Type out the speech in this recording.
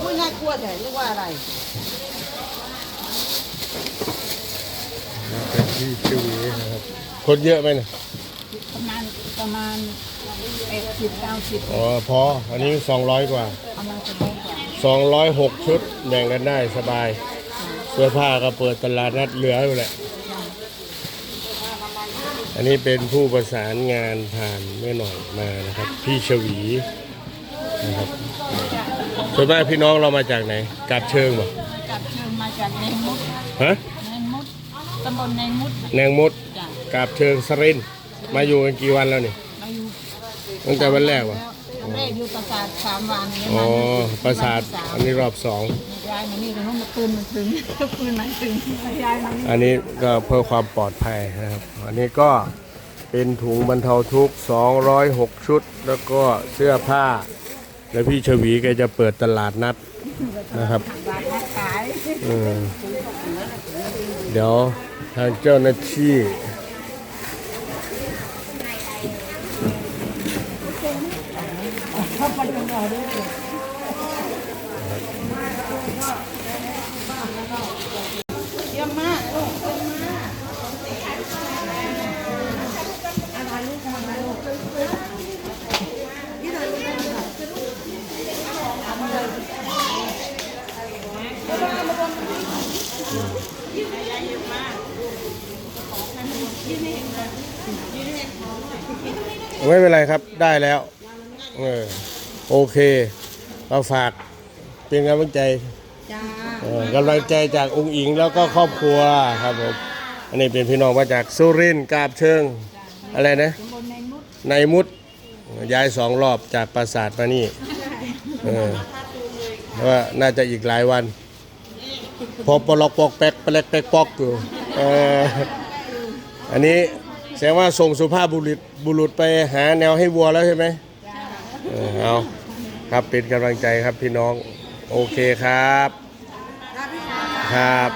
อุ้ยน่ากลัวแท้เรียกว่าอะไรเป็นที่ชื่อนี้นะครับ คนเยอะไหมเนี่ยประมาณประมาณเอ็ดสิบเก้าสิบอ๋อพอ อันนี้200กว่าเอามาจะได้กว่า206ชุดแบ่งกันได้สบาย เสื้อผ้าก็เปิดตลาดนัดเหลืออยู่แหละ อันนี้เป็นผู้ประสานงานผ่านแม่หน่อยมานะครับ พี่ชวีนะครับ ส่วนมากพี่น้องเรามาจากไหนกาบเชิงบ่จับเชิงมาจากเนงมุดฮะเนงมุดตำบลเนงมุดแนงมุดจ้ะกาบเชิงสรินทร์มาอยู่กันกี่วันแล้วนี่มาอยู่ตั้งแต่วันแรกวะวันแรกอยู่ปราสาทสามวันนี้อ๋อมาประสาทวันที่อันนี้รอบสองยายมานี่ก็ต้องมาปืนมันถึงปืนมันถึงยายมานี่อันนี้ก็เพื่อความปลอดภัยนะครับ อันนี้ก็เป็นถุงบรรเทาทุกข์206 ชุด แล้วก็เสื้อผ้า แล้วพี่ชวีแกจะเปิดตลาดนัดนะครับเออเดี๋ยวทางเจ้าหน้าที่เยี่ยมมากลูก ไม่เป็นไรครับได้แล้วเออโอเค เราฝากเป็นกำลังใจจ้าเออกำลังใจจากองค์อิงแล้วก็ครอบครัวครับผมอันนี้เป็นพี่น้องมาจากสุรินทร์กาบเชิง อะไรนะตำบลเนงมุดในมุดย้ายสองรอบจากปราสาทมานี่เออว่าน่าจะอีกหลายวัน พอปลอกปอกแป๊กแปลกแป๊กปอกอยู่อันนี้แสดงว่าส่งสุภาพบุรุษบุรุษไปหาแนวให้วัวแล้วใช่ไหมเออเอาครับเป็นกำลังใจครับพี่น้อง โอเคครับ ครับ